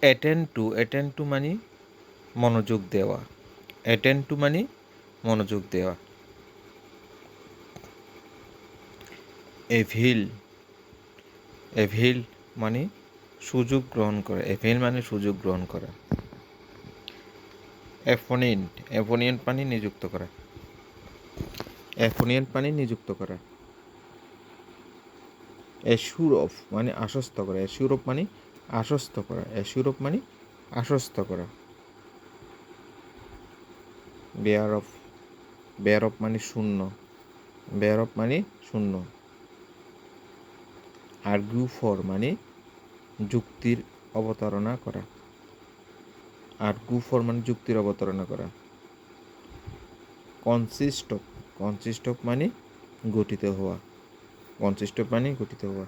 Attend to attend two মানে মনোযোগ দেওয়া। অ্যাটেন্ড টু মানে মনোযোগ দেওয়া। এভিল এভিল মানে সুযোগ গ্রহণ করা। এভিল মানে সুযোগ গ্রহণ করা। অ্যাফোনিয়েন্ট অ্যাফোনিয়েন্ট মানে নিযুক্ত করা। অ্যাফোনিয়েন্ট মানে নিযুক্ত করা। অফ মানে আশ্বস্ত করা। অফ মানে আশ্বস্ত করা অ্যাসুরফ মানে আশ্বস্ত করা। বেয়ার অফ বেয়ার অফ মানে শূন্য বেয়ার অফ মানে শূন্য। আর্গিউ ফর মানে যুক্তির অবতারণা করা। আর্গু ফর মানে যুক্তির অবতারণা করা। কনসিস্ট অফ মানে গঠিত হওয়া। অফ মানে গঠিত হওয়া।